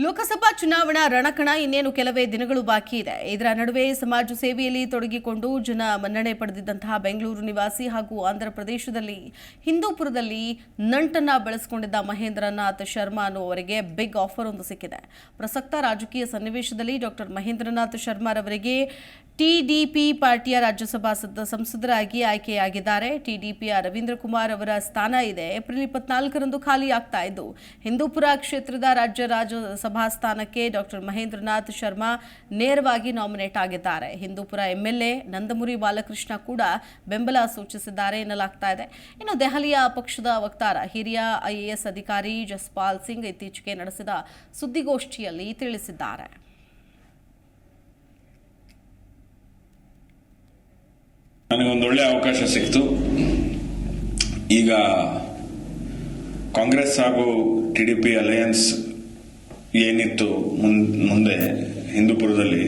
ಲೋಕಸಭಾ ಚುನಾವಣಾ ರಣಕಣ ಇನ್ನೇನು ಕೆಲವೇ ದಿನಗಳು ಬಾಕಿ ಇದೆ. ಇದರ ನಡುವೆ ಸಮಾಜ ಸೇವೆಯಲ್ಲಿ ತೊಡಗಿಕೊಂಡು ಜನ ಮನ್ನಣೆ ಪಡೆದಿದ್ದಂತಹ ಬೆಂಗಳೂರು ನಿವಾಸಿ ಹಾಗೂ ಆಂಧ್ರ ಪ್ರದೇಶದಲ್ಲಿ ಹಿಂದೂಪುರದಲ್ಲಿ ನಂಟನ್ನ ಬೆಳೆಸಿಕೊಂಡಿದ್ದ ಮಹೇಂದ್ರನಾಥ್ ಶರ್ಮಾ ಅನ್ನುವರಿಗೆ ಬಿಗ್ ಆಫರ್ ಒಂದು ಸಿಕ್ಕಿದೆ. ಪ್ರಸಕ್ತ ರಾಜಕೀಯ ಸನ್ನಿವೇಶದಲ್ಲಿ ಡಾಕ್ಟರ್ ಮಹೇಂದ್ರನಾಥ್ ಶರ್ಮಾರವರಿಗೆ ಟಿಡಿಪಿ ಪಾರ್ಟಿಯ ರಾಜ್ಯಸಭಾ ಸದ- ಸಂಸದರಾಗಿ ಆಯ್ಕೆಯಾಗಿದ್ದಾರೆ. ಟಿಡಿಪಿಯ ರವೀಂದ್ರ ಕುಮಾರ್ ಅವರ ಸ್ಥಾನ ಇದೆ. ಏಪ್ರಿಲ್ ಇಪ್ಪತ್ನಾಲ್ಕರಂದು ಖಾಲಿ ಆಗ್ತಾ ಇದ್ದು, ಹಿಂದೂಪುರ ಕ್ಷೇತ್ರದ ರಾಜ್ಯ ರಾಜ್ಯಸಭಾ ಸ್ಥಾನಕ್ಕೆ ಡಾಕ್ಟರ್ ಮಹೇಂದ್ರನಾಥ್ ಶರ್ಮಾ ನೇರವಾಗಿ ನಾಮಿನೇಟ್ ಆಗಿದ್ದಾರೆ. ಹಿಂದೂಪುರ ಎಂಎಲ್ಎ ನಂದಮುರಿ ಬಾಲಕೃಷ್ಣ ಕೂಡ ಬೆಂಬಲ ಸೂಚಿಸಿದ್ದಾರೆ ಎನ್ನಲಾಗ್ತಾ ಇದೆ. ಇನ್ನು ದೆಹಲಿಯ ಪಕ್ಷದ ವಕ್ತಾರ, ಹಿರಿಯ ಐಎಎಸ್ ಅಧಿಕಾರಿ ಜಸ್ಪಾಲ್ ಸಿಂಗ್ ಇತ್ತೀಚೆಗೆ ನಡೆಸಿದ ಸುದ್ದಿಗೋಷ್ಠಿಯಲ್ಲಿ ತಿಳಿಸಿದ್ದಾರೆ. ನನಗೊಂದು ಒಳ್ಳೆ ಅವಕಾಶ ಸಿಕ್ತು. ಈಗ ಕಾಂಗ್ರೆಸ್ ಹಾಗೂ ಟಿಡಿಪಿ ಅಲಯನ್ಸ್ ಏನಿತ್ತು ಮುಂದೆ ಹಿಂದೂಪುರದಲ್ಲಿ?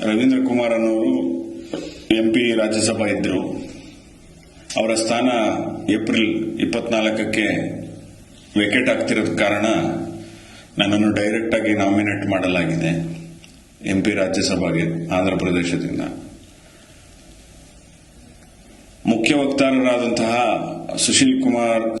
ರವೀಂದ್ರ ಕುಮಾರ್ ಅನ್ನೋರು ಎಂ ಪಿ ರಾಜ್ಯಸಭಾ ಇದ್ರು. ಅವರ ಸ್ಥಾನ ಏಪ್ರಿಲ್ ಇಪ್ಪತ್ನಾಲ್ಕಕ್ಕೆ ವೇಕೆಟ್ ಆಗ್ತಿರೋದ ಕಾರಣ ನನ್ನನ್ನು ಡೈರೆಕ್ಟ್ ಆಗಿ ನಾಮಿನೇಟ್ ಮಾಡಲಾಗಿದೆ ಎಂಪಿ ರಾಜ್ಯಸಭೆಗೆ, ಆಂಧ್ರ ಪ್ರದೇಶದಿಂದ. ಮುಖ್ಯ ವಕ್ತಾರರಾದಂತಹ ಸುಶೀಲ್ ಕುಮಾರ್